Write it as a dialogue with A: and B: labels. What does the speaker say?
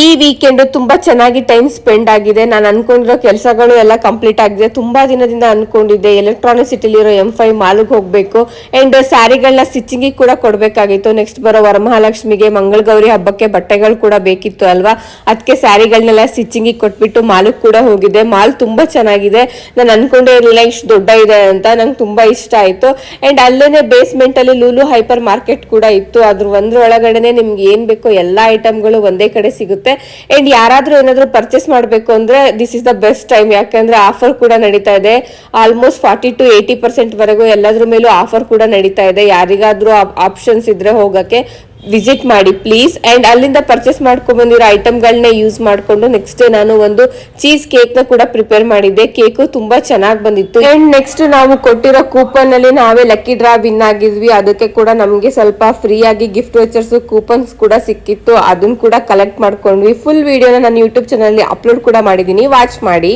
A: ಈ ವೀಕೆಂಡ್ ತುಂಬಾ ಚೆನ್ನಾಗಿ ಟೈಮ್ ಸ್ಪೆಂಡ್ ಆಗಿದೆ. ನಾನು ಅನ್ಕೊಂಡಿರೋ ಕೆಲಸಗಳು ಎಲ್ಲ ಕಂಪ್ಲೀಟ್ ಆಗಿದೆ. ತುಂಬಾ ದಿನದಿಂದ ಅನ್ಕೊಂಡಿದ್ದೆ. ಎಲೆಕ್ಟ್ರಾನಿಕ್ ಸಿಟಿಲಿರೋ ಎಂ ಫೈವ್ ಮಾಲ್ಗೆ ಹೋಗ್ಬೇಕು. ಅಂಡ್ ಸ್ಯಾರಿಗಳನ್ನ ಸ್ಟಿಚಿಂಗಿಗೆ ಕೂಡ ಕೊಡ್ಬೇಕಾಗಿತ್ತು. ನೆಕ್ಸ್ಟ್ ಬರೋ ವರಮಹಾಲಕ್ಷ್ಮಿಗೆ ಮಂಗಳಗೌರಿ ಹಬ್ಬಕ್ಕೆ ಬಟ್ಟೆಗಳು ಕೂಡ ಬೇಕಿತ್ತು ಅಲ್ವಾ? ಅದಕ್ಕೆ ಸ್ಯಾರಿಗಳನ್ನೆಲ್ಲ ಸ್ಟಿಚಿಂಗಿಗೆ ಕೊಟ್ಬಿಟ್ಟು ಮಾಲ್ಗೆ ಕೂಡ ಹೋಗಿದ್ದೆ. ಮಾಲ್ ತುಂಬಾ ಚೆನ್ನಾಗಿದೆ. ನಾನು ಅನ್ಕೊಂಡೇ ಇರಲಿಲ್ಲ ಇಷ್ಟು ದೊಡ್ಡ ಇದೆ ಅಂತ. ನಂಗೆ ತುಂಬಾ ಇಷ್ಟ ಆಯ್ತು. ಅಂಡ್ ಅಲ್ಲೇನೆ ಬೇಸ್ಮೆಂಟ್ ಅಲ್ಲಿ ಲೂಲು ಹೈಪರ್ ಮಾರ್ಕೆಟ್ ಕೂಡ ಇತ್ತು. ಅದ್ರ ಒಂದ್ರ ಒಳಗಡೆನೆ ನಿಮ್ಗೆ ಏನ್ ಬೇಕೋ ಎಲ್ಲಾ ಐಟಮ್ಗಳು ಒಂದೇ ಕಡೆ ಸಿಗುತ್ತೆ. ಅಂಡ್ ಯಾರಾದ್ರೂ ಏನಾದ್ರೂ ಪರ್ಚೇಸ್ ಮಾಡಬೇಕು ಅಂದ್ರೆ this is the best time ಯಾಕಂದ್ರೆ ಆಫರ್ ಕೂಡ ನಡೀತಾ ಇದೆ. Almost forty to eighty percent ವರೆಗೂ ಎಲ್ಲದ್ರ ಮೇಲೂ ಆಫರ್ ಕೂಡ ನಡೀತಾ ಇದೆ. ಯಾರಿಗಾದ್ರೂ ಆಪ್ಷನ್ಸ್ ಇದ್ರೆ ಹೋಗಕ್ಕೆ ವಿಸಿಟ್ ಮಾಡಿ, ಪ್ಲೀಸ್. ಆ್ಯಂಡ್ ಅಲ್ಲಿಂದ ಪರ್ಚೇಸ್ ಮಾಡ್ಕೊಂಡು ಬಂದಿರೋ ಐಟಮ್ಗಳನ್ನ ಯೂಸ್ ಮಾಡಿಕೊಂಡು ನೆಕ್ಸ್ಟ್ ನಾನು ಒಂದು ಚೀಸ್ ಕೇಕ್ನ ಕೂಡ ಪ್ರಿಪೇರ್ ಮಾಡಿದ್ದೆ. ಕೇಕು ತುಂಬ ಚೆನ್ನಾಗಿ ಬಂದಿತ್ತು. ಆ್ಯಂಡ್ ನೆಕ್ಸ್ಟ್ ನಾವು ಕೊಟ್ಟಿರೋ ಕೂಪನ್ ಅಲ್ಲಿ ನಾವೇ ಲಕ್ಕಿ ಡ್ರಾ ವಿನ್ ಆಗಿದ್ವಿ. ಅದಕ್ಕೆ ಕೂಡ ನಮಗೆ ಸ್ವಲ್ಪ ಫ್ರೀಯಾಗಿ ಗಿಫ್ಟ್ ವೆಚರ್ಸು ಕೂಪನ್ಸ್ ಕೂಡ ಸಿಕ್ಕಿತ್ತು. ಅದನ್ನು ಕೂಡ ಕಲೆಕ್ಟ್ ಮಾಡ್ಕೊಂಡ್ವಿ. ಫುಲ್ ವಿಡಿಯೋನ ನಾನು ಯೂಟ್ಯೂಬ್ ಚಾನಲ್ ಅಪ್ಲೋಡ್ ಕೂಡ ಮಾಡಿದ್ದೀನಿ. ವಾಚ್ ಮಾಡಿ.